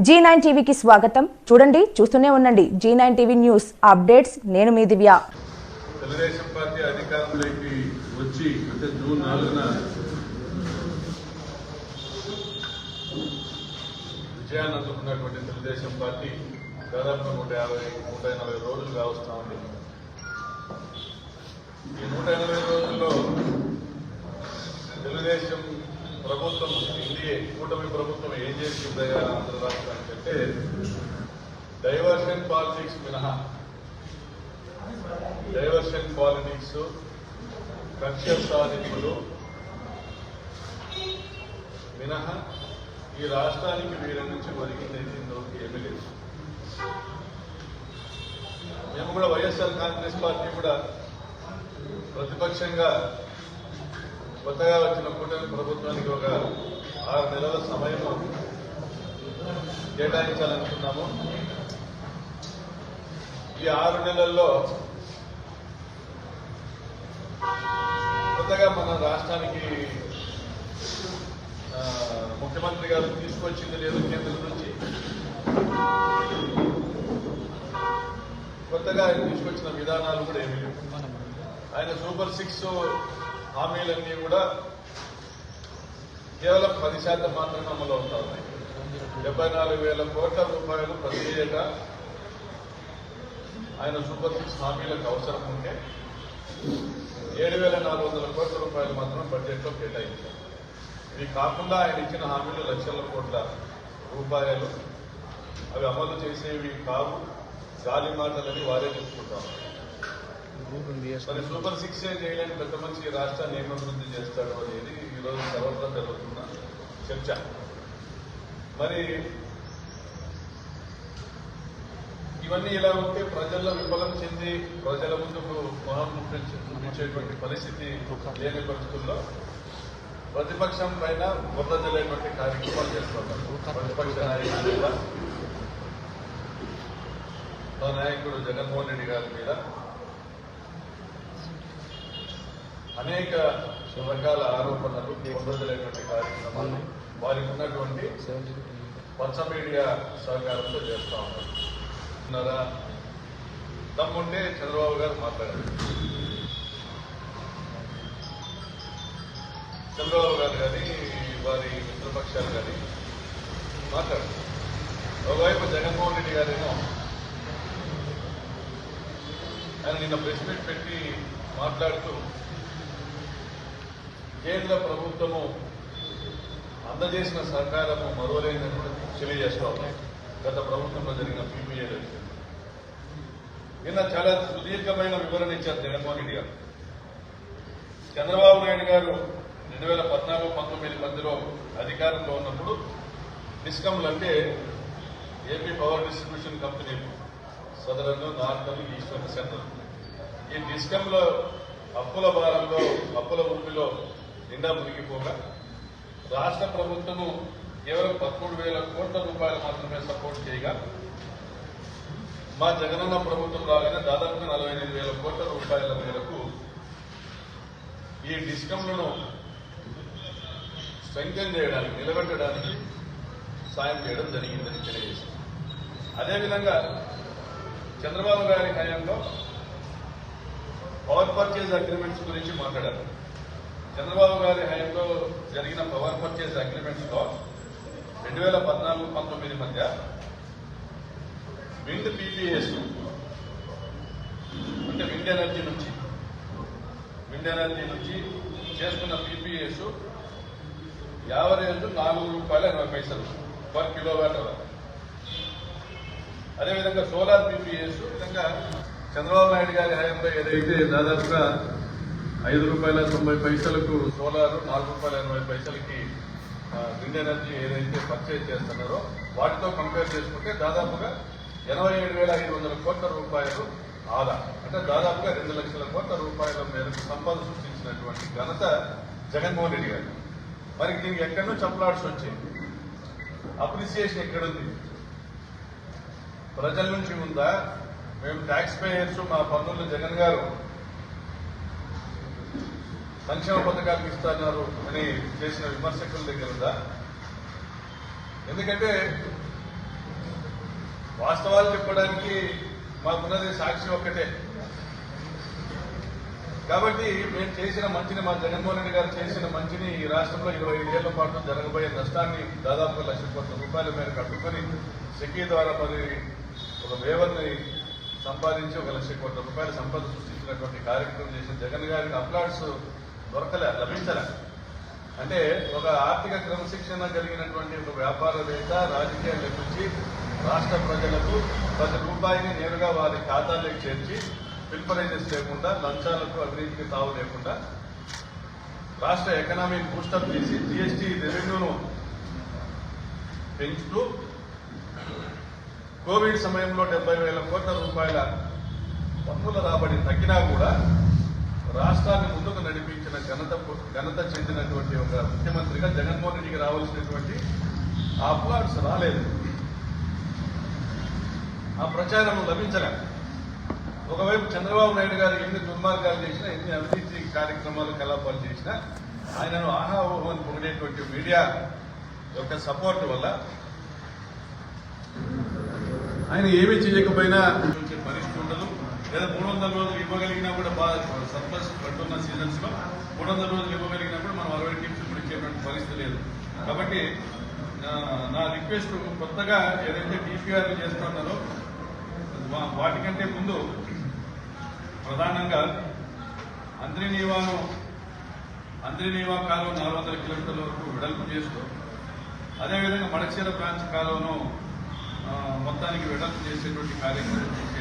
G nine టీవీకి స్వాగతం. చూడండి చూస్తూనే ఉండండి. Zee nine TV news updates. నేను మీ దివ్య. తెలుగుదేశం పార్టీ అధికారంలోకి వచ్చి అంటే జూన్ నాలుగున విజయాన్ని అందుకున్నటువంటి తెలుగుదేశం పార్టీ దాదాపు నూట యాభై నూట ఎనభై రోజులు కావస్తా ఉంది. ఈ నూట ఎనభై రోజుల్లో తెలుగుదేశం ప్రభుత్వం ఎన్డీఏ కూటమి ప్రభుత్వం ఏం చేసింది ఆంధ్ర రాష్ట్రానికి అంటే డైవర్షన్ పాలిటిక్స్ మినహా. డైవర్షన్ పాలిటిక్స్ కక్ష సాధింపులు మినహా. ఈ రాష్ట్రానికి వీరి నుంచి ఒరిగింది ఇంతవరకు ఏమీ లేదు. మేము కూడా వైఎస్ఆర్ కాంగ్రెస్ పార్టీ కూడా ప్రతిపక్షంగా కొత్తగా వచ్చిన కూటమి ప్రభుత్వానికి ఒక ఆరు నెలల సమయం కేటాయించాలనుకున్నాము. ఈ ఆరు నెలల్లో కొత్తగా మన రాష్ట్రానికి ముఖ్యమంత్రి గారు తీసుకొచ్చింది లేదు కేంద్రం నుంచి. కొత్తగా ఆయన తీసుకొచ్చిన విధానాలు కూడా ఏమి ఆయన సూపర్ సిక్స్ హామీలన్నీ కూడా కేవలం పది శాతం మాత్రమే అమలు అవుతా ఉన్నాయి. డెబ్బై నాలుగు వేల కోట్ల రూపాయలు ప్రతి ఏటా ఆయన సూపర్ సిక్స్ హామీలకు అవసరం ఉంటే ఏడు వేల నాలుగు వందల కోట్ల రూపాయలు మాత్రం బడ్జెట్లో కేటాయించారు ఇవి కాకుండా ఆయన ఇచ్చిన హామీలు లక్షల కోట్ల రూపాయలు. అవి అమలు చేసేవి కావు. గాలి మాటలని వారే చూసుకుంటాం మరి సూపర్ సిక్స్ చేయలేని పెద్ద ఈ రాష్ట్రాన్ని ఏం అభివృద్ధి చేస్తాడు అనేది ఈరోజు సర్వత్రా జరుగుతున్న చర్చ. మరి ఇవన్నీ ఇలా ఉంటే ప్రజల్లో విఫలం చెంది ప్రజల ముందుకు మొహం చూపించేటువంటి పరిస్థితి లేని పరిస్థితుల్లో ప్రతిపక్షం పైన బుర్రజలేటువంటి కార్యక్రమాలు చేస్తున్నారు. ప్రతిపక్ష మా నాయకుడు జగన్మోహన్ రెడ్డి గారి మీద అనేక రకాల ఆరోపణలు పొందలేటువంటి కార్యక్రమాలు వారికి ఉన్నటువంటి పచ్చ మీడియా సహకారంతో చేస్తా ఉన్నారు ఉన్నారా? తమ్ముంటే చంద్రబాబు గారు మాట్లాడారు. చంద్రబాబు గారు కానీ వారి మిత్రపక్షాలు కానీ మాట్లాడారు. ఒకవైపు జగన్మోహన్ రెడ్డి గారేమో ఆయన నిన్న ప్రెస్ మీట్ పెట్టి మాట్లాడుతూ కేంద్ర ప్రభుత్వము అందజేసిన సహకారము మరోలేదని కూడా తెలియజేస్తా గత ప్రభుత్వంలో జరిగిన పీపీఏ నిన్న చాలా సుదీర్ఘమైన వివరణ ఇచ్చారు జగన్మోహన్ రెడ్డి గారు. చంద్రబాబు నాయుడు గారు రెండు వేల పద్నాలుగు పంతొమ్మిది మధ్యలో అధికారంలో ఉన్నప్పుడు డిస్కమ్లు అంటే ఏపీ పవర్ డిస్ట్రిబ్యూషన్ కంపెనీలు సదరన్ నార్థన్ ఈస్టర్న్ సెంట్రల్ ఈ డిస్కమ్లో అప్పుల భారంలో అప్పుల ఉనికిలో నిండా మునిగిపోగా రాష్ట్ర ప్రభుత్వము కేవలం పదమూడు వేల కోట్ల రూపాయలు మాత్రమే సపోర్ట్ చేయగా మా జగనన్న ప్రభుత్వం రాగానే దాదాపుగా నలభై ఎనిమిది వేల కోట్ల రూపాయల మేరకు ఈ డిస్కంలను స్ట్రెంగ్తన్ చేయడానికి నిలబెట్టడానికి సాయం చేయడం జరిగిందని తెలియజేసింది అదేవిధంగా చంద్రబాబు గారి హయాంలో పవర్ పర్చేజ్ అగ్రిమెంట్స్ గురించి మాట్లాడారు. చంద్రబాబు గారి హయాంలో జరిగిన పవర్ పర్చేజ్ అగ్రిమెంట్స్లో రెండు వేల పద్నాలుగు పంతొమ్మిది మధ్య విండ్ పీపీఎస్ అంటే విండ్ ఎనర్జీ నుంచి విండ్ ఎనర్జీ నుంచి చేసుకున్న పీపీఎస్ యావరేజ్ నాలుగు రూపాయల ఎనభై పైసలు పర్ కిలోవాట్ అవర్. అదేవిధంగా సోలార్ పీపీఎస్ విధంగా చంద్రబాబు నాయుడు గారి హయాంలో ఏదైతే దాదాపుగా ఐదు రూపాయల తొంభై పైసలకు సోలార్ నాలుగు రూపాయల ఎనభై పైసలకి విండ్ ఎనర్జీ ఏదైతే పర్చేజ్ చేస్తున్నారో వాటితో కంపేర్ చేసుకుంటే దాదాపుగా ఎనభై ఏడు వేల ఐదు వందల కోట్ల రూపాయలు ఆదా. అంటే దాదాపుగా రెండు లక్షల కోట్ల రూపాయల మేరకు సంపద సృష్టించినటువంటి ఘనత జగన్మోహన్ రెడ్డి గారు. మరి దీనికి ఎక్కడో చంపలాడ్స్ వచ్చింది అప్రిసియేషన్ ఎక్కడుంది? ప్రజల నుంచి ఉందా? మేము ట్యాక్స్ పేయర్స్ మా పన్నులు జగన్ గారు సంక్షేమ పథకాలకు ఇస్తున్నారు అని చేసిన విమర్శకుల దగ్గర ఉందా? ఎందుకంటే వాస్తవాలు చెప్పడానికి మాకున్నది సాక్షి ఒక్కటే. కాబట్టి మేము చేసిన మంచిని మా జగన్మోహన్ రెడ్డి గారు చేసిన మంచిని ఈ రాష్ట్రంలో ఇరవై ఐదేళ్ళ పాటు జరగబోయే నష్టాన్ని దాదాపు లక్ష కోట్ల రూపాయల మేరకు అడ్డుకొని సెకీ ద్వారా మరి ఒక వేవర్ని సంపాదించి ఒక లక్ష కోట్ల రూపాయల సంపద సృష్టించినటువంటి కార్యక్రమం చేసిన జగన్ గారికి అప్లాట్స్ దొరకలే లభించలే. అంటే ఒక ఆర్థిక క్రమశిక్షణ కలిగినటువంటి ఒక వ్యాపారవేత్త రాజకీయాలు లభించి రాష్ట్ర ప్రజలకు ప్రతి రూపాయిని నేరుగా వారి ఖాతాలోకి చేర్చి పిల్పరైజెస్ లేకుండా లంచాలకు అవినీతికి తావు లేకుండా రాష్ట్ర ఎకనామీని బూస్టప్ చేసి జీఎస్టీ రెవెన్యూను పెంచుతూ కోవిడ్ సమయంలో డెబ్బై వేల కోట్ల రూపాయల పన్నుల రాబడి తగ్గినా కూడా రాష్ట్రాన్ని ముందుకు నడిపించిన ఘనత ఘనత చెందినటువంటి ఒక ముఖ్యమంత్రిగా జగన్మోహన్ రెడ్డికి రావాల్సినటువంటి ఆ అప్లాడ్స్ రాలేదు. ఆ ప్రచారం లభించలే. ఒకవైపు చంద్రబాబు నాయుడు గారు ఎన్ని దుర్మార్గాలు చేసినా ఎన్ని అవినీతి కార్యక్రమాలు కలాపాలు చేసినా ఆయనను ఆహాహోహం అని పొగిడేటువంటి మీడియా యొక్క సపోర్ట్ వల్ల ఆయన ఏమీ చేయకపోయినా లేదా మూడు వందల రోజులు ఇవ్వగలిగినా కూడా బాగా సర్ప్లస్ పట్టున్న సీజన్స్లో మూడు వందల రోజులు ఇవ్వగలిగినా కూడా మనం అరవై టీమ్స్ కూడా ఇచ్చేటువంటి పరిస్థితి లేదు. కాబట్టి నా- రిక్వెస్ట్ కొత్తగా ఏదైతే టీపీఆర్ చేస్తున్నారో వాటికంటే ముందు ప్రధానంగా అంద్రినీవాను అంద్రినీవా కాలువ నాలుగు వందల కిలోమీటర్ల వరకు వెడల్పు చేస్తూ అదేవిధంగా మడచీర బ్రాంచ్ కాలువను మొత్తానికి వెడల్పు చేసేటువంటి కార్యక్రమం చేసే